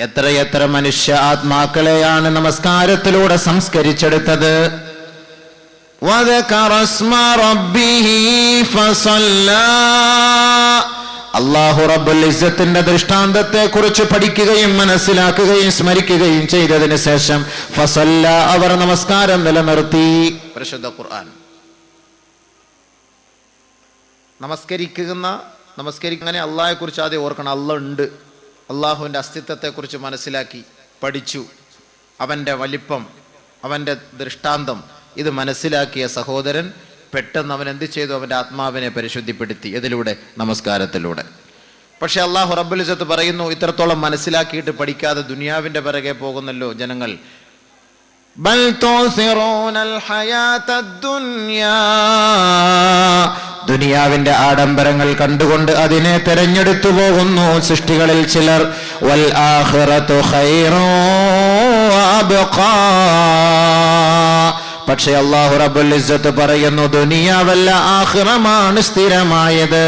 എത്രയെത്ര മനുഷ്യ ആത്മാക്കളെയാണ് നമസ്കാരത്തിലൂടെ സംസ്കരിച്ചെടുത്തത്? അള്ളാഹു റബ്ബുൽ ഇസ്സത്തിന്റെ ദൃഷ്ടാന്തത്തെ കുറിച്ച് പഠിക്കുകയും മനസ്സിലാക്കുകയും സ്മരിക്കുകയും ചെയ്തതിന് ശേഷം ഫസല്ല അവർ നമസ്കാരം നിലനിർത്തി. പരിശുദ്ധ ഖുർആൻ. നമസ്കരിക്കുന്ന നമസ്കരിക്കുന്ന അള്ളാഹെ കുറിച്ച് ആദ്യം ഓർക്കണം. അള്ള ഉണ്ട്. അള്ളാഹുവിന്റെ അസ്തിത്വത്തെക്കുറിച്ച് മനസ്സിലാക്കി പഠിച്ചു. അവന്റെ വലിപ്പം അവന്റെ ദൃഷ്ടാന്തം ഇത് മനസ്സിലാക്കിയ സഹോദരൻ പെട്ടെന്ന് അവൻ എന്ത് ചെയ്തു? അവന്റെ ആത്മാവിനെ പരിശുദ്ധിപ്പെടുത്തി. ഇതിലൂടെ നമസ്കാരത്തിലൂടെ. പക്ഷെ അള്ളാഹു റബ്ബുലിസത്ത് പറയുന്നു ഇത്രത്തോളം മനസ്സിലാക്കിയിട്ട് പഠിക്കാതെ ദുനിയാവിന്റെ പിറകെ പോകുന്നല്ലോ ജനങ്ങൾ. بل تؤثرون الحياة الدنيا ദുനിയാവിന്റെ ആഡംബരങ്ങൾ കണ്ടുകൊണ്ട് അതിനെ തെരഞ്ഞെടുത്തു പോകുന്നു സൃഷ്ടികളിൽ ചിലർ വൽ ആഖിറതു ഖൈറു വഅബ്ഖാ. പക്ഷേ അള്ളാഹു റബ്ബുൽ ഇസ്സത്ത് പറയുന്നു ദുനിയാവല്ല ആഖിറമാണ് സ്ഥിരമായത്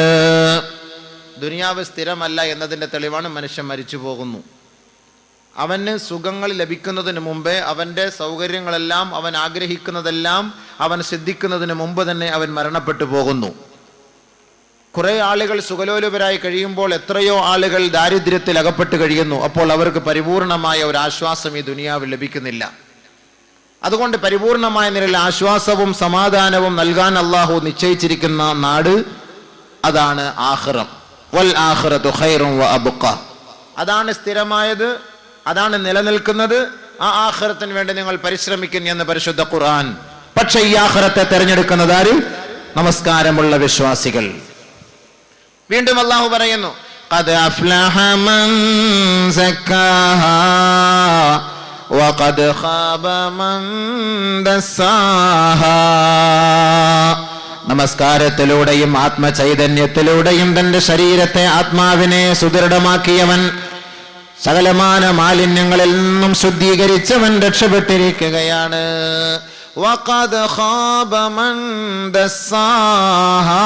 ദുനിയാവ് സ്ഥിരമല്ല എന്നതിന്റെ തെളിവാണ് മനുഷ്യൻ മരിച്ചു പോകുന്നു അവന് സുഖങ്ങൾ ലഭിക്കുന്നതിന് മുമ്പേ അവന്റെ സൗകര്യങ്ങളെല്ലാം അവൻ ആഗ്രഹിക്കുന്നതെല്ലാം അവൻ സിദ്ധിക്കുന്നതിന് മുമ്പ് തന്നെ അവൻ മരണപ്പെട്ടു പോകുന്നു. കുറേ ആളുകൾ സുഖലോലുപരായി കഴിയുമ്പോൾ എത്രയോ ആളുകൾ ദാരിദ്ര്യത്തിൽ അകപ്പെട്ട് കഴിയുന്നു. അപ്പോൾ അവർക്ക് പരിപൂർണമായ ഒരു ആശ്വാസം ഈ ദുനിയാവിൽ ലഭിക്കുന്നില്ല. അതുകൊണ്ട് പരിപൂർണമായ നിലയിൽ ആശ്വാസവും സമാധാനവും നൽകാൻ അള്ളാഹു നിശ്ചയിച്ചിരിക്കുന്ന നാട് അതാണ് ആഹ്റം. വൽ ആഹ്റത്തു വ അതാണ് സ്ഥിരമായത് അതാണ് നിലനിൽക്കുന്നത് ആ ആഹ്റത്തിന് വേണ്ടി നിങ്ങൾ പരിശ്രമിക്കുന്നു എന്ന് പരിശുദ്ധ ഖുർആൻ പക്ഷെ ഈ ആഹ്റത്തെ തെരഞ്ഞെടുക്കുന്നത് ആര് നമസ്കാരമുള്ള വിശ്വാസികൾ വീണ്ടും അള്ളാഹു പറയുന്നു قد أفلح من زكاها وقد خاب من دساها നമസ്കാരത്തിലൂടെയും ആത്മചൈതന്യത്തിലൂടെയും തന്റെ ശരീരത്തെ ആത്മാവിനെ സുദൃഢമാക്കിയവൻ സകലമാന മാലിന്യങ്ങളിൽ നിന്നും ശുദ്ധീകരിച്ചവൻ രക്ഷപ്പെട്ടിരിക്കുകയാണ് وقد خاب من دساها.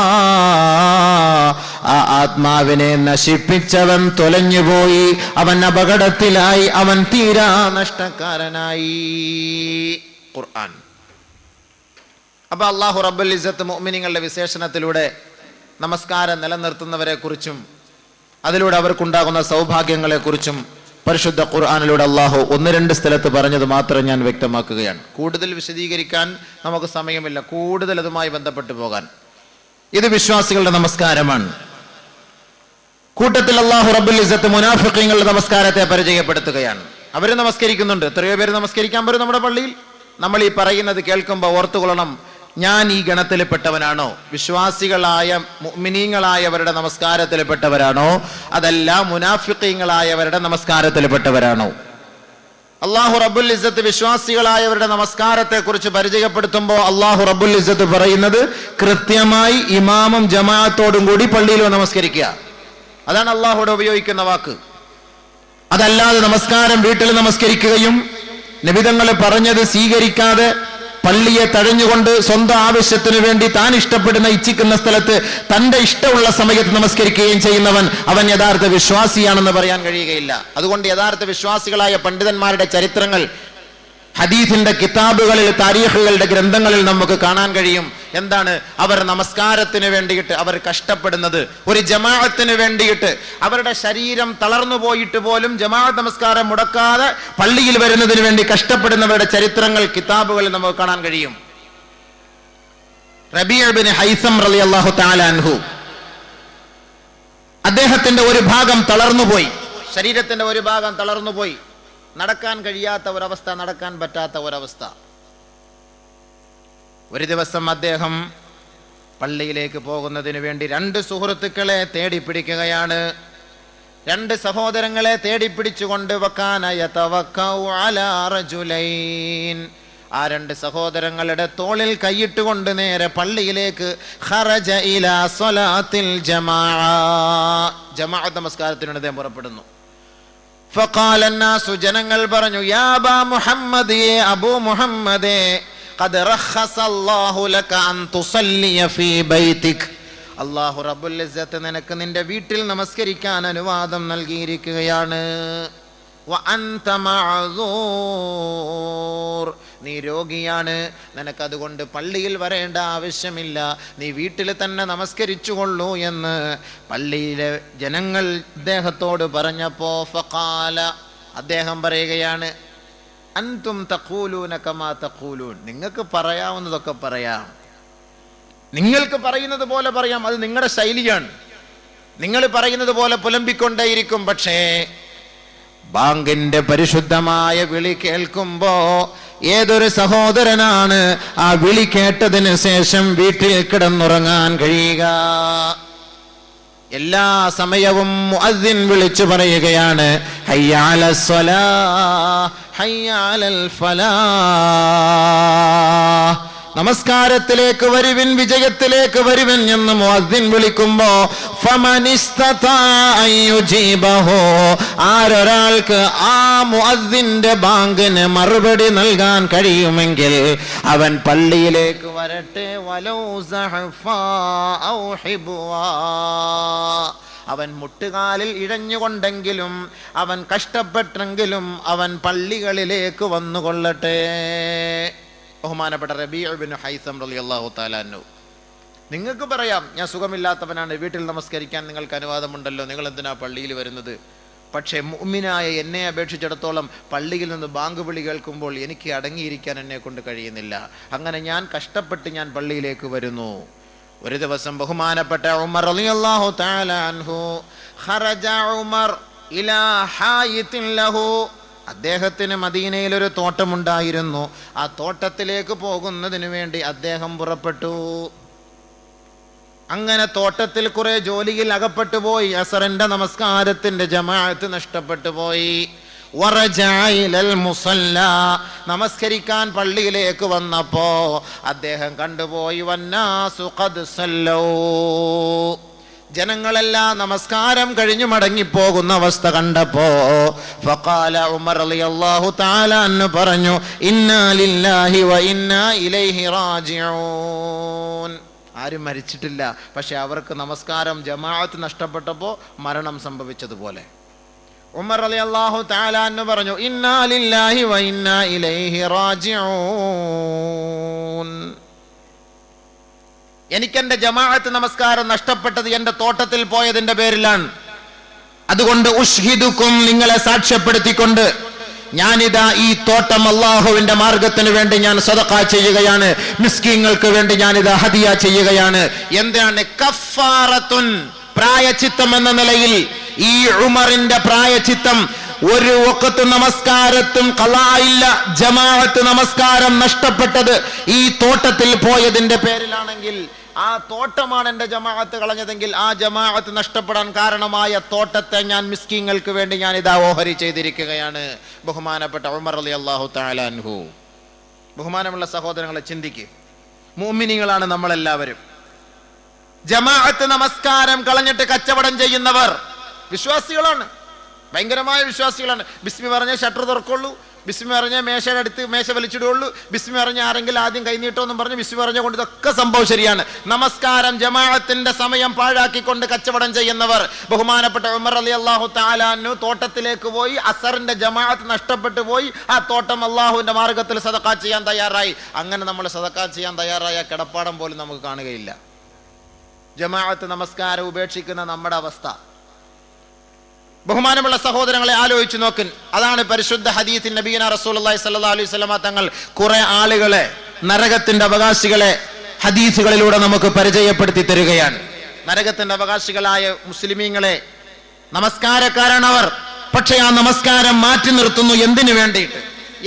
ആ ആത്മാവിനെ നശിപ്പിച്ചവൻ തൊലഞ്ഞുപോയി അവൻ അപകടത്തിലായി അവൻ തീരാ നഷ്ടക്കാരനായി ഖുർആൻ അപ്പൊ അള്ളാഹു റബ്ബുൽ ഇസത്ത് മോമിനിങ്ങളുടെ വിശേഷണത്തിലൂടെ നമസ്കാരം നിലനിർത്തുന്നവരെ കുറിച്ചും അതിലൂടെ അവർക്കുണ്ടാകുന്ന സൗഭാഗ്യങ്ങളെ കുറിച്ചും പരിശുദ്ധ ഖുർആാനിലൂടെ അള്ളാഹു ഒന്ന് രണ്ട് സ്ഥലത്ത് പറഞ്ഞത് മാത്രം ഞാൻ വ്യക്തമാക്കുകയാണ്. കൂടുതൽ വിശദീകരിക്കാൻ നമുക്ക് സമയമില്ല. കൂടുതൽ അതുമായി ബന്ധപ്പെട്ടു പോകാൻ. ഇത് വിശ്വാസികളുടെ നമസ്കാരമാണ്. കൂട്ടത്തിൽ അള്ളാഹു റബ്ബുൽ ഇസത്ത് മുനാഫിക്കങ്ങളുടെ നമസ്കാരത്തെ പരിചയപ്പെടുത്തുകയാണ്. അവർ നമസ്കരിക്കുന്നുണ്ട്. എത്രയോ പേര് നമസ്കരിക്കാൻ വരും നമ്മുടെ പള്ളിയിൽ. നമ്മൾ ഈ പറയുന്നത് കേൾക്കുമ്പോൾ ഓർത്തുകൊള്ളണം. ഞാൻ ഈ ഗണത്തിൽപ്പെട്ടവനാണോ? വിശ്വാസികളായ മുഅ്മിനീങ്ങളായവരുടെ നമസ്കാരത്തിൽപ്പെട്ടവരാണോ? അതല്ല മുനാഫിഖീങ്ങളായവരുടെ നമസ്കാരത്തിൽപ്പെട്ടവരാണോ? അള്ളാഹു റബുൽ ഇസ്സത്ത് വിശ്വാസികളായവരുടെ നമസ്കാരത്തെ കുറിച്ച് പരിചയപ്പെടുത്തുമ്പോൾ അള്ളാഹു റബുൽ ഇസ്സത്ത് പറയുന്നത് കൃത്യമായി ഇമാമും ജമാഅത്തോടും കൂടി പള്ളിയിൽ നമസ്കരിക്കുക. അതാണ് അള്ളാഹുടെ ഉപയോഗിക്കുന്ന വാക്ക്. അതല്ലാതെ നമസ്കാരം വീട്ടിൽ നമസ്കരിക്കുകയും നിബിതങ്ങൾ പറഞ്ഞത് സ്വീകരിക്കാതെ പള്ളിയെ തഴഞ്ഞുകൊണ്ട് സ്വന്തം ആവശ്യത്തിന് വേണ്ടി താൻ ഇഷ്ടപ്പെടുന്ന ഇച്ഛിക്കുന്ന സ്ഥലത്ത് തന്റെ ഇഷ്ടമുള്ള സമയത്ത് നമസ്കരിക്കുകയും ചെയ്യുന്നവൻ അവൻ യഥാർത്ഥ വിശ്വാസിയാണെന്ന് പറയാൻ കഴിയുകയില്ല. അതുകൊണ്ട് യഥാർത്ഥ വിശ്വാസികളായ പണ്ഡിതന്മാരുടെ ചരിത്രങ്ങൾ ഹദീസിന്റെ കിതാബുകളിൽ താരീഖുകളുടെ ഗ്രന്ഥങ്ങളിൽ നമുക്ക് കാണാൻ കഴിയും. എന്താണ്? അവർ നമസ്കാരത്തിന് വേണ്ടിയിട്ട് അവർ കഷ്ടപ്പെടുന്നത് ഒരു ജമാഅത്തിന് വേണ്ടിയിട്ട്. അവരുടെ ശരീരം തളർന്നു പോയിട്ട് പോലും ജമാഅത്ത് നമസ്കാരം മുടക്കാതെ പള്ളിയിൽ വരുന്നതിന് വേണ്ടി കഷ്ടപ്പെടുന്നവരുടെ ചരിത്രങ്ങൾ കിതാബുകളിൽ നമുക്ക് കാണാൻ കഴിയും. റബിയബിന് ഹൈസം റലി അള്ളാഹു താലാൻഹു അദ്ദേഹത്തിന്റെ ഒരു ഭാഗം തളർന്നുപോയി ശരീരത്തിന്റെ ഒരു ഭാഗം തളർന്നുപോയി നടക്കാൻ കഴിയാത്ത ഒരവസ്ഥ നടക്കാൻ പറ്റാത്ത ഒരവസ്ഥ. ഒരു ദിവസം അദ്ദേഹം പള്ളിയിലേക്ക് പോകുന്നതിന് വേണ്ടി രണ്ട് സുഹൃത്തുക്കളെ തേടി പിടിക്കുകയാണ് രണ്ട് സഹോദരങ്ങളെ തേടി പിടിച്ചുകൊണ്ട് വക്കാന യതവക്കഉ അലാ ആ രണ്ട് സഹോദരങ്ങളുടെ തോളിൽ കൈയിട്ടുകൊണ്ട് നേരെ പള്ളിയിലേക്ക് ജമാഅത്ത് നമസ്കാരത്തിനുണ്ട് അദ്ദേഹം പുറപ്പെടുന്നു. ഫക്കാലന്നാസു ജനങ്ങൾ പറഞ്ഞു യാബാ മുഹമ്മദ് അബൂ മുഹമ്മദേ ഖദ് റഖസല്ലാഹു ലക അൻ തുസല്ലിയ ഫീ ബൈതിക. അല്ലാഹു റബ്ബുൽ ഇസ്സത്ത് നിനക്ക് നിന്റെ വീട്ടിൽ നമസ്കരിക്കാൻ അനുവാദം നൽകിയിരിക്കുകയാണ്. അൻത മഅസൂർ നീ രോഗിയാണ്. നിനക്കതുകൊണ്ട് പള്ളിയിൽ വരേണ്ട ആവശ്യമില്ല. നീ വീട്ടിൽ തന്നെ നമസ്കരിച്ചുകൊള്ളൂ എന്ന് പള്ളിയിലെ ജനങ്ങൾ അദ്ദേഹത്തോട് പറഞ്ഞപ്പോ ഫഖാല അദ്ദേഹം പറയുകയാണ് അൻതും തഖൂലൂന കമാ തഖൂലൂൻ. നിങ്ങൾക്ക് പറയാവുന്നതൊക്കെ പറയാം. നിങ്ങൾക്ക് പറയുന്നത് പോലെ പറയാം. അത് നിങ്ങളുടെ ശൈലിയാണ്. നിങ്ങൾ പറയുന്നത് പോലെ പുലമ്പിക്കൊണ്ടേയിരിക്കും. പക്ഷേ ബാങ്കിന്റെ പരിശുദ്ധമായ വിളി കേൾക്കുമ്പോ ഏതൊരു സഹോദരനാണ് ആ വിളി കേട്ടതിന് ശേഷം വീട്ടിൽ കിടന്നുറങ്ങാൻ കഴിയുക? എല്ലാ സമയവും മുഅദ്ദിൻ വിളിച്ചു പറയുകയാണ് ഹയ്യാല ഹയ്യാലൽ ഫലാ. നമസ്കാരത്തിലേക്ക് വരുവിൻ വിജയത്തിലേക്ക് വരുവിൻ എന്ന് മുഅദ്ദിൻ വിളിക്കുമ്പോ. ആരൊരാൾക്ക് ആ മുഅദ്ദിന്റെ ബാങ്കിന് മറുപടി നൽകാൻ കഴിയുമെങ്കിൽ അവൻ പള്ളിയിലേക്ക് വരട്ടെ വലൗ. അവൻ മുട്ടുകാലിൽ ഇഴഞ്ഞുകൊണ്ടെങ്കിലും അവൻ കഷ്ടപ്പെട്ടെങ്കിലും അവൻ പള്ളികളിലേക്ക് വന്നുകൊള്ളട്ടെ ബഹുമാനപ്പെട്ട റബീബിൻ ഹൈസം റളിയല്ലാഹു താലാനു നിങ്ങൾക്ക് പറയാം ഞാൻ സുഖമില്ലാത്തവനാണ് വീട്ടിൽ നമസ്കരിക്കാൻ നിങ്ങൾക്ക് അനുവാദമുണ്ടല്ലോ നിങ്ങൾ എന്തിനാ പള്ളിയിൽ വരുന്നത്? പക്ഷേ മുമ്മിനായ എന്നെ അപേക്ഷിച്ചിടത്തോളം പള്ളിയിൽ നിന്ന് ബാങ്ക് വിളി കേൾക്കുമ്പോൾ എനിക്ക് അടങ്ങിയിരിക്കാൻ എന്നെ കൊണ്ട് കഴിയുന്നില്ല. അങ്ങനെ ഞാൻ കഷ്ടപ്പെട്ട് ഞാൻ പള്ളിയിലേക്ക് വരുന്നു. ഒരു ദിവസം ബഹുമാനപ്പെട്ട ഉമർ അൻഹു ഖറജ ഉമർ ഇലാ ലഹു അദ്ദേഹത്തിന് മദീനയിലൊരു തോട്ടമുണ്ടായിരുന്നു. ആ തോട്ടത്തിലേക്ക് പോകുന്നതിന് വേണ്ടി അദ്ദേഹം പുറപ്പെട്ടു. അങ്ങനെ തോട്ടത്തിൽ കുറെ ജോലിയിൽ അകപ്പെട്ടു പോയി. അസറിന്റെ നമസ്കാരത്തിന്റെ ജമാഅത്ത് നഷ്ടപ്പെട്ടു പോയി. മുസല്ല. നമസ്കരിക്കാൻ പള്ളിയിലേക്ക് വന്നപ്പോ അദ്ദേഹം കണ്ടുപോയി. വന്നാ സുഖദ് സല്ലൗ. ജനങ്ങളെല്ലാം നമസ്കാരം കഴിഞ്ഞു മടങ്ങിപ്പോകുന്ന അവസ്ഥ കണ്ടപ്പോ ഫഖാല ഉമർ റളിയല്ലാഹു തആല അന്ന് പറഞ്ഞു ഇന്നാ ലില്ലാഹി വ ഇന്നാ ഇലൈഹി റാജിഊൻ. ആരും മരിച്ചിട്ടില്ല പക്ഷെ അവർക്ക് നമസ്കാരം ജമാഅത്ത് നഷ്ടപ്പെട്ടപ്പോൾ മരണം സംഭവിച്ചതുപോലെ. ഉമർ അലി അള്ളാഹു താലാന്ന് പറഞ്ഞു ഇന്നാലില്ലാഹി വ ഇന്നാ ഇലൈഹി റാജിഊൻ. എനിക്കെന്റെ ജമാഅത്ത് നമസ്കാരം നഷ്ടപ്പെട്ടത് എന്റെ തോട്ടത്തിൽ പോയതിന്റെ പേരിലാണ്. അതുകൊണ്ട് ഉഷ്ഹിദുക്കും നിങ്ങളെ സാക്ഷ്യപ്പെടുത്തിക്കൊണ്ട് ഞാനിതാ ഈ തോട്ടം അള്ളാഹുവിന്റെ മാർഗത്തിന് വേണ്ടി ഞാൻ സ്വതക്ക ചെയ്യുകയാണ്. മിസ്കിങ്ങൾക്ക് വേണ്ടി ഞാനിതാ ഹദിയ ചെയ്യുകയാണ്. എന്താണ്? കഫാറത്തുൻ പ്രായച്ചിത്തം എന്ന നിലയിൽ ഈ ഉമറിന്റെ പ്രായച്ചിത്തം ഒരു വക്കത്ത് നമസ്കാരത്തും കലായില്ല ജമാഅത്ത് നമസ്കാരം നഷ്ടപ്പെട്ടത് ഈ തോട്ടത്തിൽ പോയതിന്റെ പേരിലാണെങ്കിൽ ആ തോട്ടമാണ് എന്റെ ജമാഅത്ത് കളഞ്ഞതെങ്കിൽ ആ ജമാഅത്ത് നഷ്ടപ്പെടാൻ കാരണമായ തോട്ടത്തെ ഞാൻ മിസ്കിങ്ങൾക്ക് വേണ്ടി ഞാൻ ഇതാ ഓഹരി ചെയ്തിരിക്കുകയാണ്. ബഹുമാനപ്പെട്ട ഉമർ അലി അള്ളാഹു താലാൻഹു ബഹുമാനമുള്ള സഹോദരങ്ങളെ ചിന്തിക്ക്. മോമിനികളാണ് നമ്മളെല്ലാവരും. ജമാഅത്ത് നമസ്കാരം കളഞ്ഞിട്ട് കച്ചവടം ചെയ്യുന്നവർ വിശ്വാസികളാണ്. ഭയങ്കരമായ വിശ്വാസികളാണ്. ബിസ്മി പറഞ്ഞ ഷട്ടർ തുറക്കുള്ളൂ. ബിസ്മി പറഞ്ഞ മേശയുടെ അടുത്ത് മേശ വലിച്ചിടുള്ളൂ ബിസ്മി പറഞ്ഞ ആരെങ്കിലും ആദ്യം കൈനീട്ടോന്നും പറഞ്ഞ് ബിസ്മി പറഞ്ഞ കൊണ്ട് ഇതൊക്കെ സംഭവം ശരിയാണ്. നമസ്കാരം. ജമാഅത്തിന്റെ സമയം പാഴാക്കിക്കൊണ്ട് കച്ചവടം ചെയ്യുന്നവർ. ബഹുമാനപ്പെട്ട ഉമർ അലി അള്ളാഹു താലാനു തോട്ടത്തിലേക്ക് പോയി അസറിന്റെ ജമാഅത്ത് നഷ്ടപ്പെട്ടു പോയി ആ തോട്ടം അള്ളാഹുവിന്റെ മാർഗത്തിൽ സദക്കാ ചെയ്യാൻ തയ്യാറായി. അങ്ങനെ നമ്മൾ സദക്കാ ചെയ്യാൻ തയ്യാറായ കിടപ്പാടം പോലും നമുക്ക് കാണുകയില്ല. ജമാഅത്ത് നമസ്കാരം ഉപേക്ഷിക്കുന്ന നമ്മുടെ അവസ്ഥ. ബഹുമാനമുള്ള സഹോദരങ്ങളെ ആലോചിച്ചു നോക്കൻ. അതാണ് പരിശുദ്ധ ഹദീത്തിൻ നബീന റസൂലുള്ളാഹി സ്വല്ലല്ലാഹു അലൈഹി വസല്ലമ തങ്ങൾ കുറെ ആളുകളെ നരകത്തിന്റെ അവകാശികളെ ഹദീസുകളിലൂടെ നമുക്ക് പരിചയപ്പെടുത്തി തരികയാണ്. നരകത്തിന്റെ അവകാശികളായ മുസ്ലിമീങ്ങളെ നമസ്കാരക്കാരാണ് അവർ പക്ഷേ ആ നമസ്കാരം മാറ്റി നിർത്തുന്നു എന്തിനു വേണ്ടിയിട്ട്?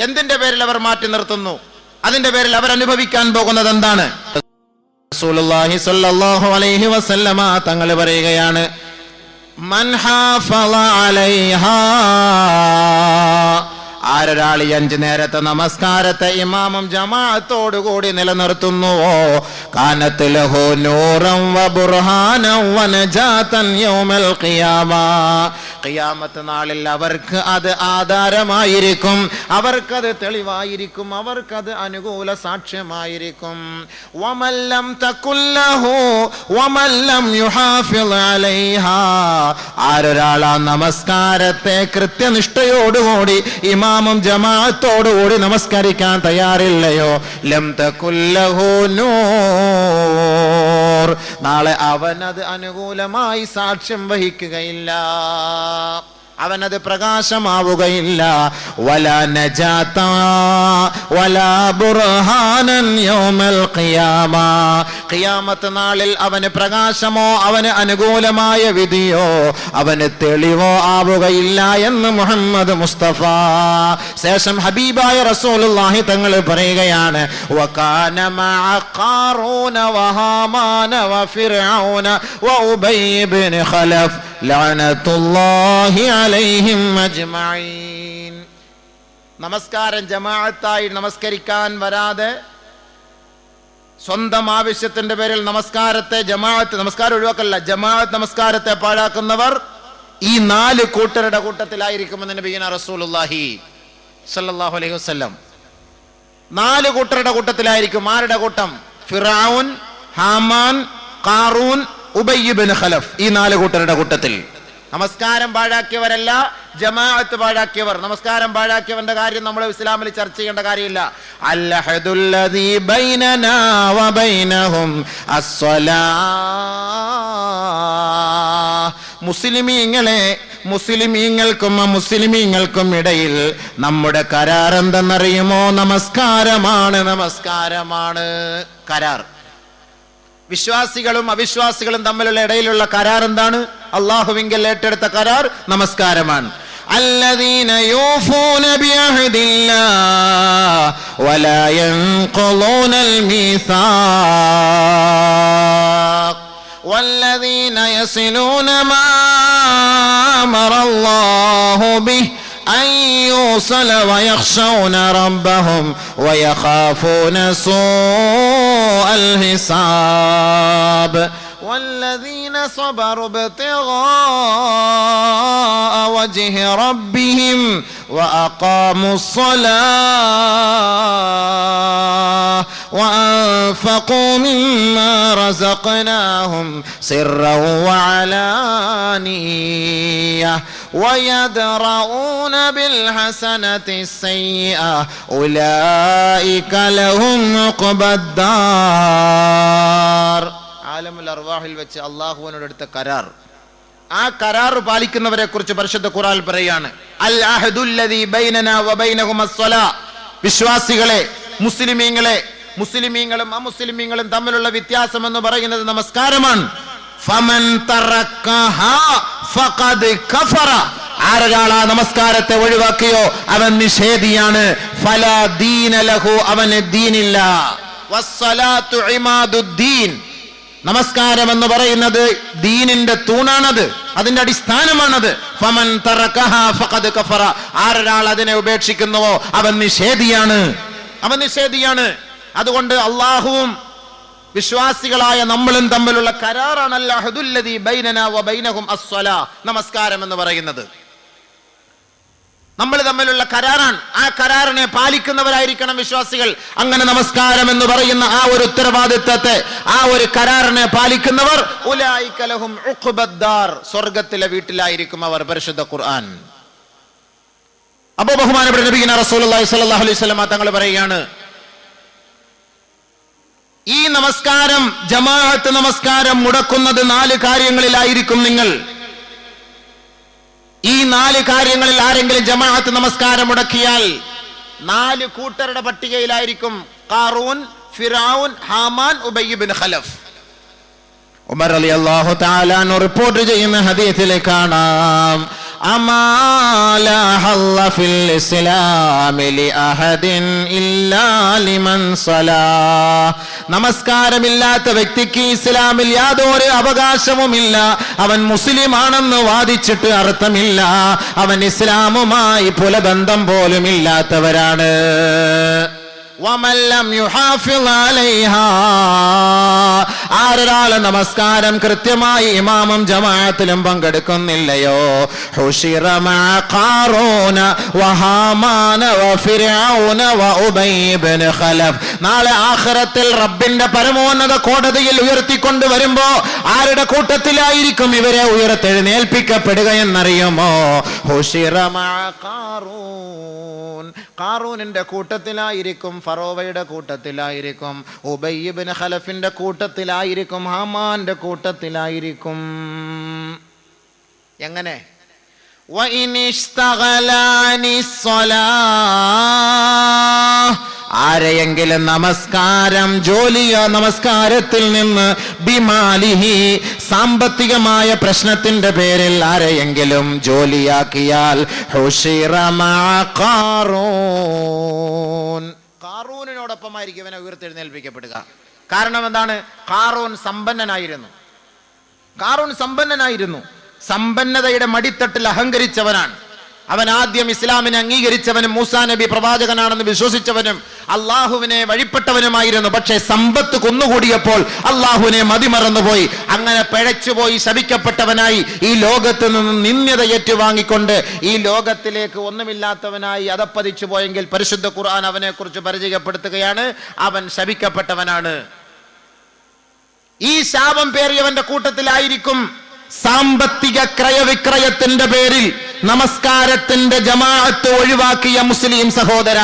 എന്തിന്റെ പേരിൽ അവർ മാറ്റി നിർത്തുന്നു? അതിന്റെ പേരിൽ അവർ അനുഭവിക്കാൻ പോകുന്നത് എന്താണ്? തങ്ങൾ പറയുകയാണ് ആരൊരാൾ ഈ അഞ്ച് നേരത്തെ നമസ്കാരത്തെ ഇമാമും ജമാഅത്തോടുകൂടി നിലനിർത്തുന്നുവോ? കാനത്ത് ലഹു നൂറം വ ബുർഹാനം വനജാതൻ നജാതൻ യൗമൽ ഖിയാമ. ഖിയാമത്ത് നാളിൽ അവർക്ക് അത് ആധാരമായിരിക്കും. അവർക്കത് തെളിവായിരിക്കും. അവർക്കത് അനുകൂല സാക്ഷ്യമായിരിക്കും. വമല്ലം തക്കുല്ലഹു വമല്ലം യുഹാഫിൽ ആരൊരാൾ ആ നമസ്കാരത്തെ കൃത്യനിഷ്ഠയോടുകൂടി ഇമാമും ജമാഅത്തോടുകൂടി നമസ്കരിക്കാൻ തയ്യാറില്ലയോ? ലം തക്കുല്ലഹോ നൂർ. നാളെ അവനത് അനുകൂലമായി സാക്ഷ്യം വഹിക്കുകയില്ല. അവനത് പ്രകാശമാവുകയില്ല. വല നജാത്ത വല ബുർഹാനൻ യൗമൽ ഖിയാമ. ഖിയാമത്ത് നാളിൽ അവന് പ്രകാശമോ അവന് അനുകൂലമായ വിധിയോ അവന് തെളിവോ ആവുകയില്ല എന്ന് മുഹമ്മദ് മുസ്തഫ. ശേഷം ഹബീബായ റസൂലുള്ളാഹി തങ്ങൾ പറയുകയാണ് വകാന വഹാമാന വഫിർഔന ഖലഫ്. നമസ്കാരം ജമാഅത്തായി നമസ്കരിക്കാൻ വരാതെ സ്വന്തം ആവശ്യത്തിന്റെ പേരിൽ നമസ്കാരത്തെ ജമാഅത്ത് നമസ്കാരം ഒഴിവാക്കല്ല ജമാഅത്ത് നമസ്കാരത്തെ പാഴാക്കുന്നവർ ഈ നാല് കൂട്ടരുടെ കൂട്ടത്തിലായിരിക്കുമെന്ന് നബീന റസൂലുള്ളാഹി സല്ലല്ലാഹു അലൈഹി നാല് കൂട്ടരുടെ കൂട്ടത്തിലായിരിക്കും ആരുടെ കൂട്ടം? ഫിറാവുൻ ഹാമാൻ ഖാറൂൻ ഉബയ്യബിൻ ഖലഫ് ഈ നാല് കൂട്ടരുടെ കൂട്ടത്തിൽ. നമസ്കാരം പാഴാക്കിയവരല്ല ജമാഅത്ത് പാഴാക്കിയവർ. നമസ്കാരം പാഴാക്കിയവന്റെ കാര്യം നമ്മൾ ഇസ്ലാമിൽ ചർച്ച ചെയ്യേണ്ട കാര്യമില്ല. മുസ്ലിമീങ്ങളെ മുസ്ലിമീങ്ങൾക്കും മുസ്ലിമീങ്ങൾക്കും ഇടയിൽ നമ്മുടെ കരാർ എന്തെന്നറിയുമോ? നമസ്കാരമാണ് നമസ്കാരമാണ്. കരാർ. വിശ്വാസികളും അവിശ്വാസികളും തമ്മിലുള്ള ഇടയിലുള്ള കരാർ എന്താണ് അള്ളാഹുവിങ്കൽ ഏറ്റെടുത്ത കരാർ നമസ്കാരമാണ് الذين يوفون بعهد الله ولا ينقضون الميثاق والذين يصلون ما أمر الله به أن يوصل ويخشون ربهم ويخافون سوء الحساب والذين صبروا ابتغاء وجه ربهم وأقاموا الصلاة وأنفقوا مما رزقناهم سرا وعلانية ويدرؤون بالحسنة السيئة أولئك لهم عقبى الدار ആലമുൽ അർവാഹിൽ വെച്ച് അള്ളാഹുവിനോട് എടുത്ത കരാർ. ആ കരാർ പാലിക്കുന്നവരെ കുറിച്ച് പരിശുദ്ധ ഖുറാൻ പറയാണ് വിശ്വാസികളെ മുസ്ലിമീങ്ങളെ മുസ്ലിമീങ്ങളും അമുസ്ലിമീങ്ങളും തമ്മിലുള്ള വ്യത്യാസം എന്ന് പറയുന്നത് നമസ്കാരമാണ്. ആരൊരാൾ നമസ്കാരത്തെ ഒഴിവാക്കിയോ? അവൻ നിഷേധിയാണ്. അവന് ദീനില്ല. നമസ്കാരം എന്ന് പറയുന്നത് ദീനിന്റെ തൂണാണത് അതിന്റെ അടിസ്ഥാനമാണത്. ആരൊരാൾ അതിനെ ഉപേക്ഷിക്കുന്നുവോ അവൻ നിഷേധിയാണ്. അവൻ നിഷേധിയാണ്. അതുകൊണ്ട് അള്ളാഹുവും വിശ്വാസികളായ നമ്മളും തമ്മിലുള്ള കരാറാണ്. അല്ലാഹുദുല്ലതി ബൈനന ബൈനഹും അസ്വല നമസ്കാരം എന്ന് പറയുന്നത്. നമ്മൾ തമ്മിലുള്ള കരാറാണ്. ആ കരാറിനെ പാലിക്കുന്നവരായിരിക്കണം വിശ്വാസികൾ. അങ്ങനെ നമസ്കാരം എന്ന് പറയുന്ന ആ ഒരു ഉത്തരവാദിത്തത്തെ ആ ഒരു കരാറിനെ പാലിക്കുന്നവർ സ്വർഗത്തിലെ വീട്ടിലായിരിക്കും അവർ പരിശുദ്ധ ഖുർആൻ. അപ്പോ ബഹുമാനപ്പെട്ട നബീന സ്വല്ലല്ലാഹു അലൈഹി തങ്ങൾ പറയുകയാണ് ഈ നമസ്കാരം ജമാഅത്ത് നമസ്കാരം മുടക്കുന്നത് നാല് കാര്യങ്ങളിലായിരിക്കും നിങ്ങൾ. ഈ നാല് കാര്യങ്ങളിൽ ആരെങ്കിലും ജമാഅത്ത് നമസ്കാരം മുടക്കിയാൽ നാല് കൂട്ടരുടെ പട്ടികയിലായിരിക്കും Qarun Firaun Haman Ubayy bin Khalaf. Umar Ali അള്ളാഹു താലാൻ റിപ്പോർട്ട് ചെയ്യുന്ന ഹദീസിൽ കാണാം അമാല حظ في الإسلام لأحد إلا لمن صلى നമസ്കാരമില്ലാത്ത വ്യക്തിക്ക് ഇസ്ലാമിൽ യാതൊരു അവകാശവുമില്ല. അവൻ മുസ്ലിം ആണെന്ന് വാദിച്ചിട്ട് അർത്ഥമില്ല. അവൻ ഇസ്ലാമുമായി പുലബന്ധം പോലും ആരൊരാൾ നമസ്കാരം കൃത്യമായി ഇമാമും ജമാഅത്തിലും പങ്കെടുക്കുന്നില്ലയോ? നാളെ ആഹ്റത്തിൽ റബ്ബിന്റെ പരമോന്നത കോടതിയിൽ ഉയർത്തിക്കൊണ്ട് വരുമ്പോ ആരുടെ കൂട്ടത്തിലായിരിക്കും ഇവരെ ഉയർത്തെഴുന്നേൽപ്പിക്കപ്പെടുകയെന്നറിയുമോ ഹുഷിറമാ കാറൂനിന്റെ കൂട്ടത്തിലായിരിക്കും ഫറോവയുടെ കൂട്ടത്തിലായിരിക്കും ഉബൈബിൻ ഖലഫിന്റെ കൂട്ടത്തിലായിരിക്കും ഹമാന്റെ കൂട്ടത്തിലായിരിക്കും. എങ്ങനെ? ആരെയെങ്കിലും നമസ്കാരം ജോലിയോ നമസ്കാരത്തിൽ നിന്ന് ബിമാലിഹി സാമ്പത്തികമായ പ്രശ്നത്തിന്റെ പേരിൽ ആരെയെങ്കിലും ജോലിയാക്കിയാൽ കാറൂനിനോടൊപ്പമായിരിക്കും ഇവനെ ഉയർത്തെഴുന്നേൽപ്പിക്കപ്പെടുക. കാരണം എന്താണ്? കാറൂൻ സമ്പന്നനായിരുന്നു. കാറൂൺ സമ്പന്നനായിരുന്നു. സമ്പന്നതയുടെ മടിത്തട്ടിൽ അഹങ്കരിച്ചവനാണ്. അവൻ ആദ്യം ഇസ്ലാമിനെ അംഗീകരിച്ചവനും മൂസാ നബി പ്രവാചകനാണെന്ന് വിശ്വസിച്ചവനും അള്ളാഹുവിനെ വഴിപ്പെട്ടവനുമായിരുന്നു. പക്ഷേ സമ്പത്ത് കൊന്നുകൂടിയപ്പോൾ അള്ളാഹുവിനെ മതിമറന്നുപോയി. അങ്ങനെ പിഴച്ചുപോയി ശപിക്കപ്പെട്ടവനായി ഈ ലോകത്ത് നിന്ന് നിന്ദ്യത ഏറ്റുവാങ്ങിക്കൊണ്ട് ഈ ലോകത്തിലേക്ക് ഒന്നുമില്ലാത്തവനായി അതപ്പതിച്ചു പോയെങ്കിൽ പരിശുദ്ധ ഖുർആൻ അവനെ കുറിച്ച് പരിചയപ്പെടുത്തുകയാണ്. അവൻ ശപിക്കപ്പെട്ടവനാണ്. ഈ ശാപം പേറിയവന്റെ കൂട്ടത്തിലായിരിക്കും സാമ്പത്തിക ക്രയവിക്രയത്തിന്റെ പേരിൽ നമസ്കാരത്തിന്റെ ജമാഅത്ത് ഒഴിവാക്കിയ മുസ്ലിം സഹോദര.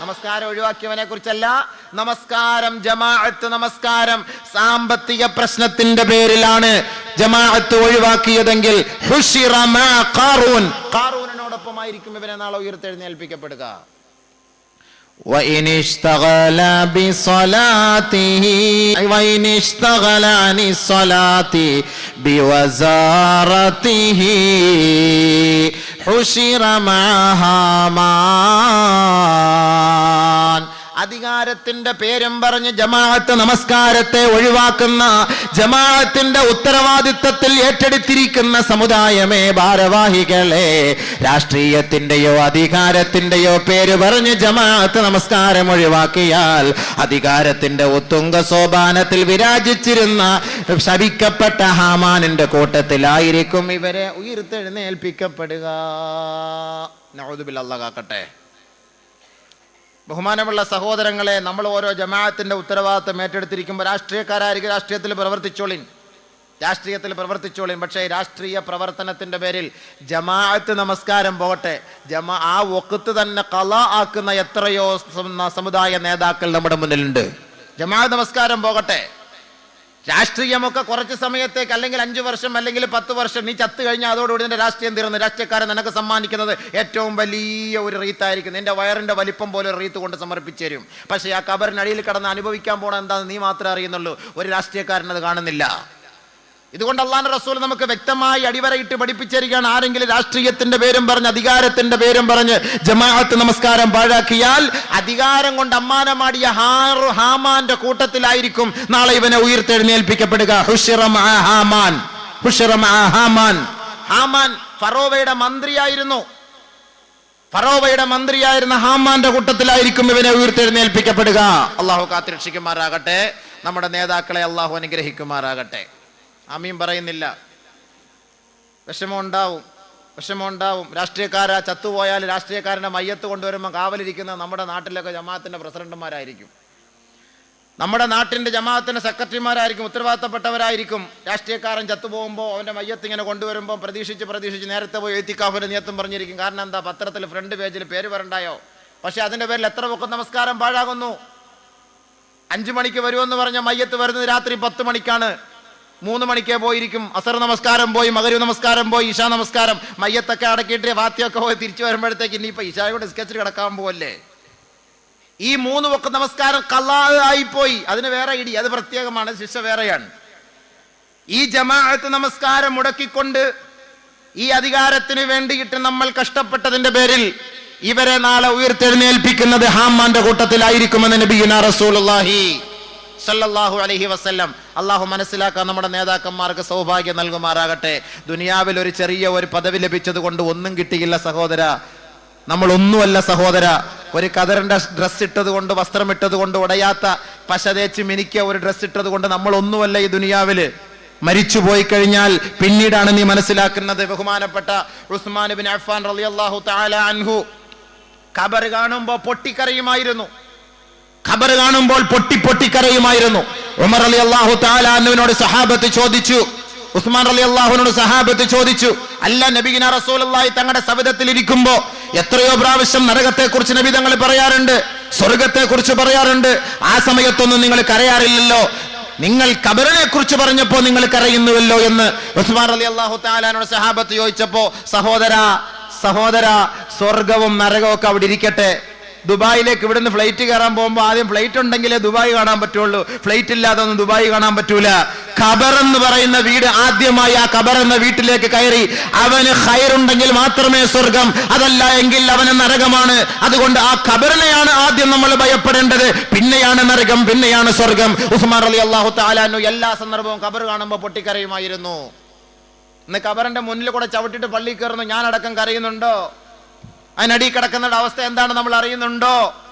നമസ്കാരം ഒഴിവാക്കിയവനെ കുറിച്ചല്ല നമസ്കാരം ജമാഅത്ത് നമസ്കാരം. സാമ്പത്തിക പ്രശ്നത്തിന്റെ പേരിലാണ് ജമാഅത്ത് ഒഴിവാക്കിയതെങ്കിൽ ഹുഷിറ മാ ഖാറൂൻ. ഖാറൂനിനോടൊപ്പമായിരിക്കും ഇവനെ നാളെ ഉയർത്തെഴുന്നേൽപ്പിക്കപ്പെടുക. وإن اشتغل بصلاته وإن اشتغل عن الصلاة بوزارته حشر معها مان. അധികാരത്തിന്റെ പേരും പറഞ്ഞ് ജമാഅത്ത് നമസ്കാരത്തെ ഒഴിവാക്കുന്ന ജമാഅത്തിന്റെ ഉത്തരവാദിത്തത്തിൽ ഏറ്റെടുത്തിരിക്കുന്ന സമുദായമേ ഭാരവാഹികളെ രാഷ്ട്രീയത്തിന്റെയോ അധികാരത്തിന്റെയോ പേര് പറഞ്ഞ് ജമാഅത്ത് നമസ്കാരം ഒഴിവാക്കിയാൽ അധികാരത്തിന്റെ ഉത്തുംഗ സോപാനത്തിൽ വിരാജിച്ചിരുന്ന ശപിക്കപ്പെട്ട ഹാമാനിന്റെ കൂട്ടത്തിലായിരിക്കും ഇവരെ ഉയർത്തെഴുന്നേൽപ്പിക്കപ്പെടുക. നൗദുബിൽ കാക്കട്ടെ. ബഹുമാനമുള്ള സഹോദരങ്ങളെ നമ്മൾ ഓരോ ജമാഅത്തിന്റെ ഉത്തരവാദിത്തം ഏറ്റെടുത്തിരിക്കുമ്പോൾ രാഷ്ട്രീയക്കാരായിരിക്കും രാഷ്ട്രീയത്തിൽ പ്രവർത്തിച്ചോളിൻ. രാഷ്ട്രീയത്തിൽ പ്രവർത്തിച്ചോളിൻ. പക്ഷേ രാഷ്ട്രീയ പ്രവർത്തനത്തിന്റെ പേരിൽ ജമാഅത്ത് നമസ്കാരം പോകട്ടെ. ജമാ ആ ഒക്കത്ത് തന്നെ കല ആക്കുന്ന എത്രയോ സമുദായ നേതാക്കൾ നമ്മുടെ മുന്നിലുണ്ട്. ജമാഅത്ത് നമസ്കാരം പോകട്ടെ. രാഷ്ട്രീയമൊക്കെ കുറച്ച് സമയത്തേക്ക് അല്ലെങ്കിൽ അഞ്ചു വർഷം അല്ലെങ്കിൽ പത്ത് വർഷം നീ ചത്തു കഴിഞ്ഞാൽ അതോടുകൂടി നിന്റെ രാഷ്ട്രീയം തീർന്ന്. രാഷ്ട്രീയക്കാരൻ നിനക്ക് സമ്മാനിക്കുന്നത് ഏറ്റവും വലിയ ഒരു റീത്തായിരിക്കും. നിന്റെ വയറിന്റെ വലിപ്പം പോലെ ഒരു റീത്ത് കൊണ്ട് സമർപ്പിച്ചു തരും. പക്ഷേ ആ കബറിനടിയിൽ കടന്ന് അനുഭവിക്കാൻ പോണ എന്താണെന്ന് നീ മാത്രമേ അറിയുന്നുള്ളൂ. ഒരു രാഷ്ട്രീയക്കാരൻ അത് കാണുന്നില്ല. ഇതുകൊണ്ട് അള്ളാഹു റസൂൽ നമുക്ക് വ്യക്തമായി അടിവരയിട്ട് പഠിപ്പിച്ചിരിക്കുകയാണ്. ആരെങ്കിലും രാഷ്ട്രീയത്തിന്റെ പേരും പറഞ്ഞ് അധികാരത്തിന്റെ പേരും പറഞ്ഞ് ജമാഅത്ത് നമസ്കാരം പാഴാക്കിയാൽ അധികാരം കൊണ്ട് അമ്മാനമാടിയ ഹാമാന്റെ കൂട്ടത്തിലായിരിക്കും നാളെ ഇവനെ ഉയർത്തെഴുന്നേൽപ്പിക്കപ്പെടുക. ഹാമാൻ. ഹാമാൻ ഫറോവയുടെ മന്ത്രിയായിരുന്നു. ഫറോവയുടെ മന്ത്രിയായിരുന്ന ഹാമാന്റെ കൂട്ടത്തിലായിരിക്കും ഇവനെ ഉയർത്തെഴുന്നേൽപ്പിക്കപ്പെടുക. അള്ളാഹു കാത്തിരക്ഷിക്കുമാറാകട്ടെ. നമ്മുടെ നേതാക്കളെ അള്ളാഹു അനുഗ്രഹിക്കുമാറാകട്ടെ. ആമീൻ പറയുന്നില്ല. വിഷമമുണ്ടാവും. വിഷമമുണ്ടാവും. വിഷമം രാഷ്ട്രീയക്കാരാ ചത്തുപോയാൽ രാഷ്ട്രീയക്കാരന്റെ മയ്യത്ത് കൊണ്ടുവരുമ്പോൾ കാവലിരിക്കുന്ന നമ്മുടെ നാട്ടിലൊക്കെ ജമാഅത്തിന്റെ പ്രസിഡന്റുമാരായിരിക്കും. നമ്മുടെ നാട്ടിന്റെ ജമാഅത്തിന്റെ സെക്രട്ടറിമാരായിരിക്കും ഉത്തരവാദിത്തപ്പെട്ടവരായിരിക്കും. രാഷ്ട്രീയക്കാരൻ ചത്തുപോകുമ്പോൾ അവന്റെ മയ്യത്ത് ഇങ്ങനെ കൊണ്ടുവരുമ്പോൾ പ്രതീക്ഷിച്ച് പ്രതീക്ഷിച്ച് നേരത്തെ പോയി എത്തിക്കാഫിന്റെ നിയത്തും പറഞ്ഞിരിക്കും. കാരണം എന്താ? പത്രത്തിൽ ഫ്രണ്ട് പേജിൽ പേര് വരണ്ടായോ? പക്ഷേ അതിന്റെ പേരിൽ എത്ര പൊക്കം നമസ്കാരം പാഴാകുന്നു? അഞ്ചു മണിക്ക് വരുമെന്ന് പറഞ്ഞ മയ്യത്ത് വരുന്നത് രാത്രി പത്ത് മണിക്കാണ്. മൂന്ന് മണിക്കേ പോയിരിക്കും. അസർ നമസ്കാരം പോയി മകരു നമസ്കാരം പോയി ഇഷാ നമസ്കാരം. മയ്യത്തൊക്കെ അടക്കിയിട്ട് വാത്തിയൊക്കെ പോയി തിരിച്ചു വരുമ്പോഴത്തേക്ക് ഇനിയിപ്പോൾ ഇഷായോട് സ്കെച്ച് കിടക്കാൻ പോവല്ലേ? ഈ മൂന്ന് വക്ക നമസ്കാരം കള്ളായി പോയി അതിന് വേറെ ഇടി അത് പ്രത്യേകമാണ് ശിക്ഷ വേറെയാണ്. ഈ ജമാഅത്ത് നമസ്കാരം മുടക്കിക്കൊണ്ട് ഈ അധികാരത്തിന് വേണ്ടിയിട്ട് നമ്മൾ കഷ്ടപ്പെട്ടതിന്റെ പേരിൽ ഇവരെ നാളെ ഉയർത്തെഴുന്നേൽപ്പിക്കുന്നത് ഹാമാന്റെ കൂട്ടത്തിലായിരിക്കുമെന്ന് നബിയുന റസൂലുള്ളാഹി സല്ലല്ലാഹു അലഹി വസ്ല്ലം. അള്ളാഹു മനസ്സിലാക്കാൻ നമ്മുടെ നേതാക്കന്മാർക്ക് സൗഭാഗ്യം നൽകുമാറാകട്ടെ. ദുനിയാവിൽ ഒരു ചെറിയ ഒരു പദവി ലഭിച്ചത് കൊണ്ട് ഒന്നും കിട്ടിയില്ല സഹോദര. നമ്മൾ ഒന്നുമല്ല സഹോദര. ഒരു കതറിന്റെ ഡ്രസ്സ് ഇട്ടത് കൊണ്ട് വസ്ത്രം ഇട്ടത് കൊണ്ട് ഉടയാത്ത പശ തേച്ച് മിനിക്ക ഒരു ഡ്രസ്സ് ഇട്ടത് കൊണ്ട് നമ്മൾ ഒന്നുമല്ല ഈ ദുനിയാവിൽ. മരിച്ചു പോയി കഴിഞ്ഞാൽ പിന്നീടാണ് നീ മനസ്സിലാക്കുന്നത് ബഹുമാനപ്പെട്ട ഉസ്മാൻ ബിൻ അഫ്ഫാൻ റളിയല്ലാഹു തആല അൻഹു. ഖബർ കാണുമ്പോ പൊട്ടിക്കരയുമായിരുന്നു. ഖബർ കാണുമ്പോൾ പൊട്ടി പൊട്ടിക്കരയുമായിരുന്നു ഉമർ അലി അള്ളാഹു താലാനുവിനോട് സഹാബത്ത് ചോദിച്ചു. ഉസ്മാൻ അലി അള്ളാഹുവിനോട് സഹാബത്ത് ചോദിച്ചു. അല്ല നബിഗിന റസൂലി തങ്ങളുടെ സവിധത്തിൽ ഇരിക്കുമ്പോ എത്രയോ പ്രാവശ്യം നരകത്തെ കുറിച്ച് നബി തങ്ങൾ പറയാറുണ്ട് സ്വർഗത്തെ കുറിച്ച് പറയാറുണ്ട്. ആ സമയത്തൊന്നും നിങ്ങൾ കരയാറില്ലല്ലോ. നിങ്ങൾ കബറിനെ കുറിച്ച് പറഞ്ഞപ്പോ നിങ്ങൾ കരയുന്നുവല്ലോ എന്ന് ഉസ്മാൻ അലി അള്ളാഹു താലാനോട് സഹാബത്ത് ചോദിച്ചപ്പോ സഹോദര സഹോദര സ്വർഗവും നരകവും ഒക്കെ അവിടെ ഇരിക്കട്ടെ. ദുബായിലേക്ക് ഇവിടുന്ന് ഫ്ലൈറ്റ് കയറാൻ പോകുമ്പോൾ ആദ്യം ഫ്ലൈറ്റ് ഉണ്ടെങ്കിലേ ദുബായ് കാണാൻ പറ്റുള്ളൂ. ഫ്ലൈറ്റ് ഇല്ലാതെ ഒന്നും ദുബായ് കാണാൻ പറ്റൂല. ഖബർ എന്ന് പറയുന്ന വീട് ആദ്യമായി ആ ഖബർ എന്ന വീട്ടിലേക്ക് കയറി. അവന് ഹൈറുണ്ടെങ്കിൽ മാത്രമേ സ്വർഗം അതല്ല എങ്കിൽ അവന് നരകമാണ്. അതുകൊണ്ട് ആ ഖബറിനെയാണ് ആദ്യം നമ്മൾ ഭയപ്പെടേണ്ടത്. പിന്നെയാണ് നരകം പിന്നെയാണ് സ്വർഗം. ഉസ്മാൻ അലി അള്ളാഹു താലാനു എല്ലാ സന്ദർഭവും ഖബർ കാണുമ്പോൾ പൊട്ടിക്കരയുമായിരുന്നു. ഇന്ന് ഖബറിന്റെ മുന്നിൽ കൂടെ ചവിട്ടിട്ട് പള്ളി കയറുന്നു. ഞാനടക്കം കരയുന്നുണ്ടോ? അതിനടി കിടക്കുന്ന അവസ്ഥ എന്താണ് നമ്മൾ അറിയുന്നുണ്ടോ?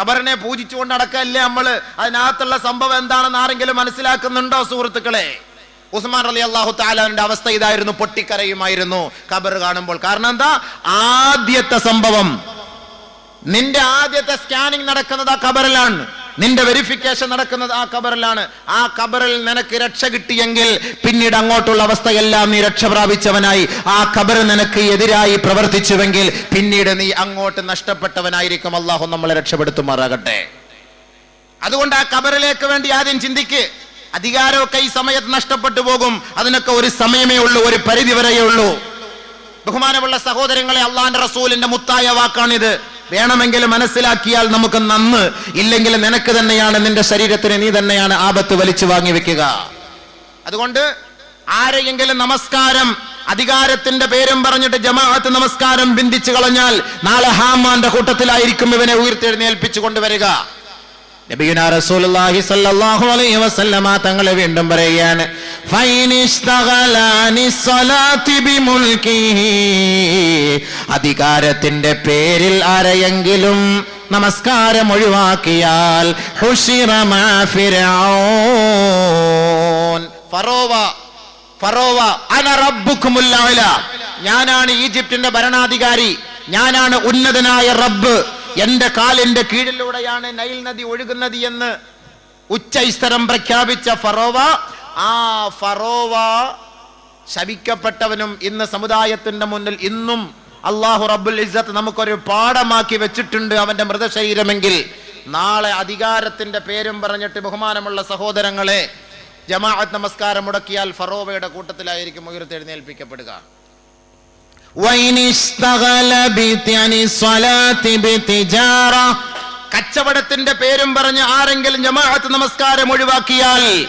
കബറിനെ പൂജിച്ചുകൊണ്ട് അടക്കല്ലേ നമ്മൾ അതിനകത്തുള്ള സംഭവം എന്താണെന്ന് ആരെങ്കിലും മനസ്സിലാക്കുന്നുണ്ടോ സുഹൃത്തുക്കളെ? ഉസ്മാൻ അലി അള്ളാഹു താലാന്റെ അവസ്ഥ ഇതായിരുന്നു പൊട്ടിക്കരയുമായിരുന്നു കബർ കാണുമ്പോൾ. കാരണം എന്താ? ആദ്യത്തെ സംഭവം. നിന്റെ ആദ്യത്തെ സ്കാനിങ് നടക്കുന്നത് ആ ഖബറിലാണ്. നിന്റെ വെരിഫിക്കേഷൻ നടക്കുന്നത് ആ കബറിലാണ് ആ കബറിൽ നിനക്ക് രക്ഷ കിട്ടിയെങ്കിൽ പിന്നീട് അങ്ങോട്ടുള്ള അവസ്ഥയെല്ലാം നീ രക്ഷ പ്രാപിച്ചവനായി. ആ കബർ നിനക്ക് എതിരായി പ്രവർത്തിച്ചുവെങ്കിൽ പിന്നീട് നീ അങ്ങോട്ട് നഷ്ടപ്പെട്ടവനായിരിക്കും. അള്ളാഹു നമ്മളെ രക്ഷപ്പെടുത്തുമാറാകട്ടെ. അതുകൊണ്ട് ആ കബറിലേക്ക് വേണ്ടി ആദ്യം ചിന്തിക്ക്. അധികാരമൊക്കെ ഈ സമയത്ത് നഷ്ടപ്പെട്ടു പോകും. അതിനൊക്കെ ഒരു സമയമേ ഉള്ളൂ ഒരു പരിധി വരെയേ ഉള്ളൂ. ബഹുമാനമുള്ള സഹോദരങ്ങളെ അള്ളാന്റെ റസൂലിന്റെ മുത്തായ വാക്കാണിത്. വേണമെങ്കിൽ മനസ്സിലാക്കിയാൽ നമുക്ക് നന്ന്. ഇല്ലെങ്കിൽ നിനക്ക് തന്നെയാണ് നിന്റെ ശരീരത്തിന് നീ തന്നെയാണ് ആപത്ത് വലിച്ചു വാങ്ങി വെക്കുക. അതുകൊണ്ട് ആരെയെങ്കിലും നമസ്കാരം അധികാരത്തിന്റെ പേരും പറഞ്ഞിട്ട് ജമാഅത്ത് നമസ്കാരം ബിന്ദിച്ചു കളഞ്ഞാൽ നാളെ ഹാമാന്റെ കൂട്ടത്തിലായിരിക്കും ഇവനെ ഉയർത്തെഴുന്നേൽപ്പിച്ചു കൊണ്ടുവരിക. റസൂലുള്ളാഹി സ്വല്ലല്ലാഹു അലൈഹി വസല്ലമ തങ്ങളെ വീണ്ടും പറയുകയാണ് അധികാരത്തിന്റെ പേരിൽ ആരെയെങ്കിലും നമസ്കാരം ഒഴിവാക്കിയാൽ അന ഞാനാണ് ഈജിപ്തിന്റെ ഭരണാധികാരി ഞാനാണ് ഉന്നതനായ റബ്ബ്. എന്റെ കാലിന്റെ കീഴിലൂടെയാണ് നൈൽ നദി ഒഴുകുന്നത് എന്ന് ഉച്ചൈസ്തരം പ്രഖ്യാപിച്ച ഫറോവ ആ ഫറോവ ശപിക്കപ്പെട്ടവനും ഇന്ന് സമുദായത്തിന്റെ മുന്നിൽ ഇന്നും അള്ളാഹു റബ്ബുൽ ഇസ്സത്ത് നമുക്കൊരു പാഠമാക്കി വെച്ചിട്ടുണ്ട് അവന്റെ മൃതശരീരമെങ്കിൽ. നാളെ അധികാരത്തിന്റെ പേരും പറഞ്ഞിട്ട് ബഹുമാനമുള്ള സഹോദരങ്ങളെ ജമാഅത്ത് നമസ്കാരം മുടക്കിയാൽ ഫറോവയുടെ കൂട്ടത്തിലായിരിക്കും ഉയർത്തെഴുന്നേൽപ്പിക്കപ്പെടുക. കച്ചവടത്തിന്റെ പേരും പറഞ്ഞ് ആരെങ്കിലും ജമാഅത്ത് നമസ്കാരം ഒഴിവാക്കിയാൽ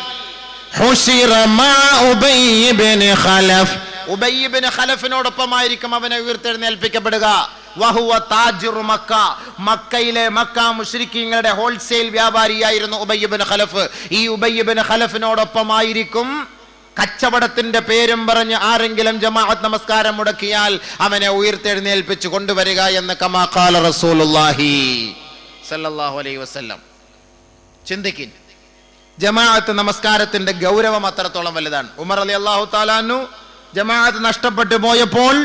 ഉബയ്യബിന് ഖലഫിനോടൊപ്പമായിരിക്കും അവനെ ഉയർത്തെഴുന്നേൽപ്പിക്കപ്പെടുക. വഹുവ താജുർ മക്ക. മക്കയിലെ മക്ക മുഷ്രിഖീങ്ങളുടെ ഹോൾസെയിൽ വ്യാപാരിയായിരുന്നു ഉബയ്യബിന് ഖലഫ്. ഈ ഉബയ്യബിന് ഖലഫിനോടൊപ്പമായിരിക്കും കച്ചവടത്തിന്റെ പേരും പറഞ്ഞ് ആരെങ്കിലും ജമാഅത്ത് നമസ്കാരം മുടക്കിയാൽ അവനെ ഉയർത്തെഴുന്നേൽപ്പിച്ചു കൊണ്ടുവരിക എന്ന് കമാഖാല റസൂലുല്ലാഹി സല്ലല്ലാഹു അലൈഹി വസല്ലം. ചിന്തിക്കിൻ ജമാഅത്ത് നമസ്കാരത്തിന്റെ ഗൗരവം അത്രത്തോളം വലുതാണ്. ഉമർ അലി അള്ളാഹു താലാനു ജമാഅത്ത് നഷ്ടപ്പെട്ടു പോയപ്പോൾ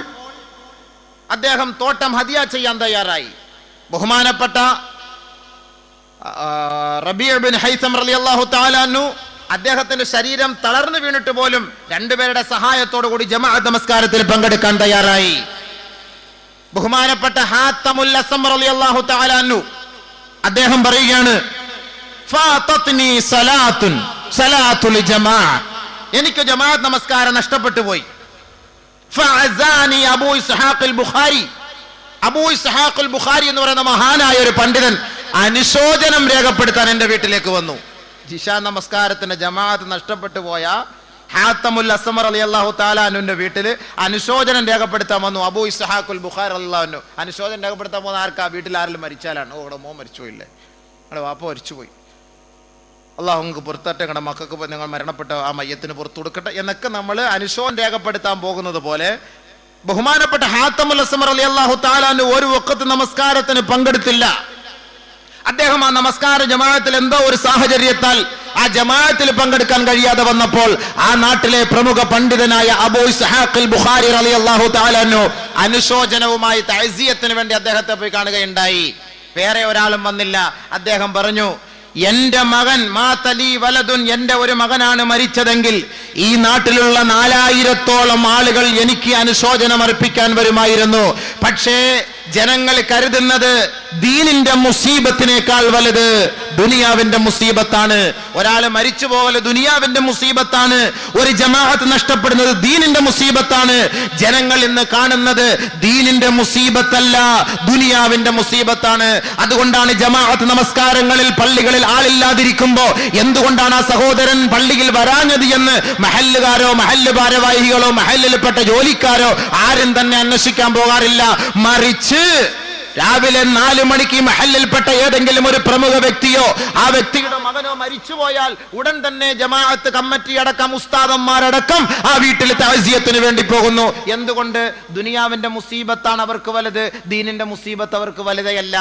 അദ്ദേഹം തോട്ടം ഹതിയ ചെയ്യാൻ തയ്യാറായി. ബഹുമാനപ്പെട്ട റബിയ ബിൻ ഹൈസം റലി അള്ളാഹു താലാനു അദ്ദേഹത്തിന്റെ ശരീരം തളർന്നു വീണിട്ട് പോലും രണ്ടുപേരുടെ സഹായത്തോടു കൂടി ജമാഅത്ത് നമസ്കാരത്തിൽ പങ്കെടുക്കാൻ തയ്യാറായി. ബഹുമാനപ്പെട്ട അസം റളിയല്ലാഹു അദ്ദേഹം പറയുകയാണ് ഫാത്തത്നി സലാത്തുൻ സലാത്തുൽ ജമാ എനിക്ക് ജമാഅത്ത് നമസ്കാരം നഷ്ടപ്പെട്ടു പോയി. ഫഅസാനി അബൂ ബുഖാരി. അബൂ ബുഖാരി എന്ന് പറയുന്ന മഹാനായ ഒരു പണ്ഡിതൻ അനുശോചനം രേഖപ്പെടുത്താൻ എന്റെ വീട്ടിലേക്ക് വന്നു. ജിഷ നമസ്കാരത്തിന് ജമാഅത്ത് നഷ്ടപ്പെട്ടു പോയ ഹാത്തമുൽ അസമർ അലി അള്ളാഹു താലാനുവിന്റെ വീട്ടിൽ അനുശോചനം രേഖപ്പെടുത്താൻ വന്നു. അബു ഇസ്ഹാഖുൽ ബുഖാർ അള്ളാഹുനു അനുശോചനം രേഖപ്പെടുത്താൻ പോകുന്ന ആർക്കാ? വീട്ടിൽ ആരെങ്കിലും മരിച്ചാലാണ്. ഓ ഇവിടെ മോ മരിച്ചുപോയില്ലേ നിങ്ങളുടെ വാപ്പ മരിച്ചുപോയി അള്ളാഹു നിങ്ങൾക്ക് പുറത്തട്ടെ നിങ്ങളുടെ മക്കൾക്ക് നിങ്ങൾ മരണപ്പെട്ട ആ മയ്യത്തിന് പുറത്തു കൊടുക്കട്ടെ എന്നൊക്കെ നമ്മൾ അനുശോചനം രേഖപ്പെടുത്താൻ പോകുന്നത് പോലെ ബഹുമാനപ്പെട്ട ഹാത്തമുൽ അസമർ അലി അള്ളാഹു താലാനു ഒരു വക്കത്ത് നമസ്കാരത്തിന് പങ്കെടുത്തില്ല. അദ്ദേഹം ആ നമസ്കാര ജമാഅത്തിൽ എന്തോ ഒരു സാഹചര്യത്താൽ ആ ജമാഅത്തിൽ പങ്കെടുക്കാൻ കഴിയാതെ വന്നപ്പോൾ ആ നാട്ടിലെ പ്രമുഖ പണ്ഡിതനായ അബൂ ഇസ്ഹാഖിൽ ബുഖാരി അലി അള്ളാഹു താലാനു അനുശോചനവുമായി തൈസിയത്തിന് വേണ്ടി അദ്ദേഹത്തെ പോയി കാണുകയുണ്ടായി. വേറെ ഒരാളും വന്നില്ല. അദ്ദേഹം പറഞ്ഞു എന്റെ മകൻ മാതലി വലതുൻ എന്റെ ഒരു മകനാണ് മരിച്ചതെങ്കിൽ ഈ നാട്ടിലുള്ള നാലായിരത്തോളം ആളുകൾ എനിക്ക് അനുശോചനം അർപ്പിക്കാൻ വരുമായിരുന്നു. പക്ഷേ ജനങ്ങൾ കരുതുന്നത് ദീനിന്റെ മുസീബത്തിനേക്കാൾ വലുത് ദുനിയാവിന്റെ മുസീബത്താണ്. ഒരാൾ മരിച്ചു പോകൽ ദുനിയാവിന്റെ മുസീബത്താണ്. ഒരു ജമാഅത്ത് നഷ്ടപ്പെടുന്നത് ദീനിന്റെ മുസീബത്താണ്. ജനങ്ങൾ ഇന്ന് കാണുന്നത് ദീനിന്റെ മുസീബത്തല്ല ദുനിയാവിന്റെ മുസീബത്താണ്. അതുകൊണ്ടാണ് ജമാഅത്ത് നമസ്കാരങ്ങളിൽ പള്ളികളിൽ ആളില്ലാതിരിക്കുമ്പോ എന്തുകൊണ്ടാണ് ആ സഹോദരൻ പള്ളിയിൽ വരാഞ്ഞത് എന്ന് മഹല്ലുകാരോ മഹല്ല് ഭാരവാഹികളോ മഹല്ലിൽപ്പെട്ട ജോലിക്കാരോ ആരും തന്നെ അന്വേഷിക്കാൻ പോകാറില്ല. മറിച്ച് രാവിലെ നാല് മണിക്ക് ഈ മഹല്ലിൽപ്പെട്ട ഏതെങ്കിലും ഒരു പ്രമുഖ വ്യക്തിയോ ആ വ്യക്തിയുടെ മകനോ മരിച്ചുപോയാൽ ഉടൻ തന്നെ ജമാഅത്ത് കമ്മിറ്റി അടക്കം ഉസ്താദന്മാരടക്കം ആ വീട്ടിൽ താജ്യത്തിന് വേണ്ടി പോകുന്നു. എന്തുകൊണ്ട്? ദുനിയാവിന്റെ മുസീബത്താണ് അവർക്ക് വലുത് ദീനിന്റെ മുസീബത്ത് അവർക്ക് വലുതയല്ല.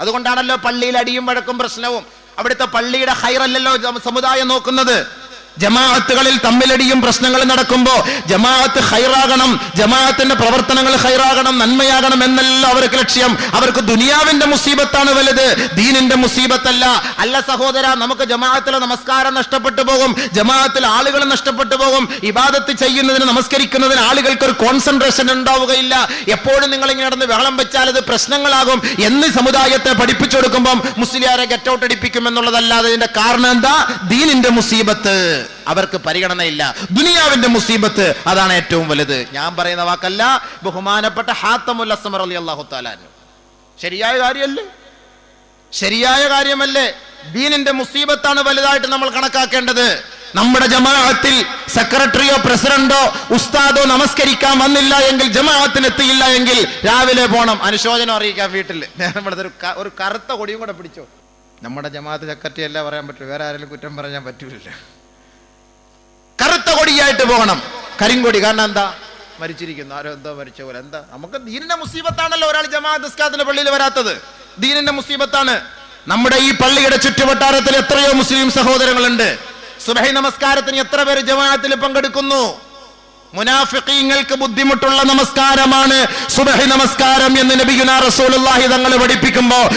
അതുകൊണ്ടാണല്ലോ പള്ളിയിൽ അടിയും വഴക്കും പ്രശ്നവും. അവിടുത്തെ പള്ളിയുടെ ഹൈറല്ലല്ലോ സമുദായം നോക്കുന്നത്. ജമാഅത്തുകളിൽ തമ്മിലടിയും പ്രശ്നങ്ങൾ നടക്കുമ്പോൾ ജമാഅത്ത് ഹൈറാകണം ജമാഅത്തിന്റെ പ്രവർത്തനങ്ങൾ ഹൈറാകണം നന്മയാകണം എന്നല്ല അവർക്ക് ലക്ഷ്യം. അവർക്ക് ദുനിയാവിന്റെ മുസീബത്താണ് വലുത്. ദീനിന്റെ മുസീബത്തല്ല. അല്ല സഹോദര നമുക്ക് ജമാഅത്തിലെ നമസ്കാരം നഷ്ടപ്പെട്ടു പോകും. ജമാഅത്തിൽ ആളുകൾ നഷ്ടപ്പെട്ടു പോകും. ഇബാദത്ത് ചെയ്യുന്നതിന് നമസ്കരിക്കുന്നതിന് ആളുകൾക്ക് ഒരു കോൺസെൻട്രേഷൻ ഉണ്ടാവുകയില്ല. എപ്പോഴും നിങ്ങൾ ഇങ്ങനെ നടന്ന് വെള്ളം വെച്ചാൽ അത് പ്രശ്നങ്ങളാകും എന്ന് സമുദായത്തെ പഠിപ്പിച്ചു കൊടുക്കുമ്പം മുസ്ലിയാരെ ഗെറ്റ് ഔട്ട് അടിപ്പിക്കും എന്നുള്ളതല്ലാതെ ഇതിന്റെ കാരണം എന്താ? ദീനിന്റെ മുസീബത്ത്. അവർക്ക് പരിഗണനയില്ല. ദുനിയാവിന്റെ മുസീബത്ത് അതാണ് ഏറ്റവും വലുത്. ഞാൻ പറയുന്ന വാക്കല്ല ബഹുമാനപ്പെട്ട ഹാത്തമുൽ അലി അള്ളാഹു താലാനു ശരിയായ കാര്യമല്ലേ? ശരിയായ കാര്യമല്ലേ? ദീനിന്റെ മുസീബത്താണ് വലുതായിട്ട് നമ്മൾ കണക്കാക്കേണ്ടത്. നമ്മുടെ ജമാഅത്തിൽ സെക്രട്ടറിയോ പ്രസിഡന്റോ ഉസ്താദോ നമസ്കരിക്കാൻ വന്നില്ല എങ്കിൽ ജമാഅത്തിന് എത്തിയില്ല എങ്കിൽ രാവിലെ പോണം. അനുശോചനം അറിയിക്കാൻ വീട്ടിൽ ഒരു ഒരു കറുത്ത കൊടിയും കൂടെ പിടിച്ചോ. നമ്മുടെ ജമാഅത്ത് സെക്രട്ടറി അല്ല പറയാൻ പറ്റൂ? വേറെ ആരെങ്കിലും കുറ്റം പറയാൻ പറ്റൂല കറുത്ത കൊടിയായിട്ട് പോകണം. കരിങ്കൊടി കാരണം എന്താ? മരിച്ചിരിക്കുന്നു. ആരോ എന്തോ മരിച്ച പോലെ. എന്താ? നമുക്ക് ദീനിന്റെ മുസീബത്താണല്ലോ ഒരാൾ ജമാഅത്ത് പള്ളിയിൽ വരാത്തത്. ദീനിന്റെ മുസീബത്താണ്. നമ്മുടെ ഈ പള്ളിയുടെ ചുറ്റുവട്ടാരത്തിൽ എത്രയോ മുസ്ലിം സഹോദരങ്ങളുണ്ട്. സുബഹി നമസ്കാരത്തിന് എത്ര പേര് ജമാഅത്തിൽ പങ്കെടുക്കുന്നു? മുനാഫിഖീങ്ങൾക്ക് ബുദ്ധിമുട്ടുള്ള നമസ്കാരമാണ് സുബഹി നമസ്കാരം എന്ന് നബിഗുന റസൂലുള്ളാഹി തങ്ങൾ പഠിപ്പിക്കുമ്പോൾ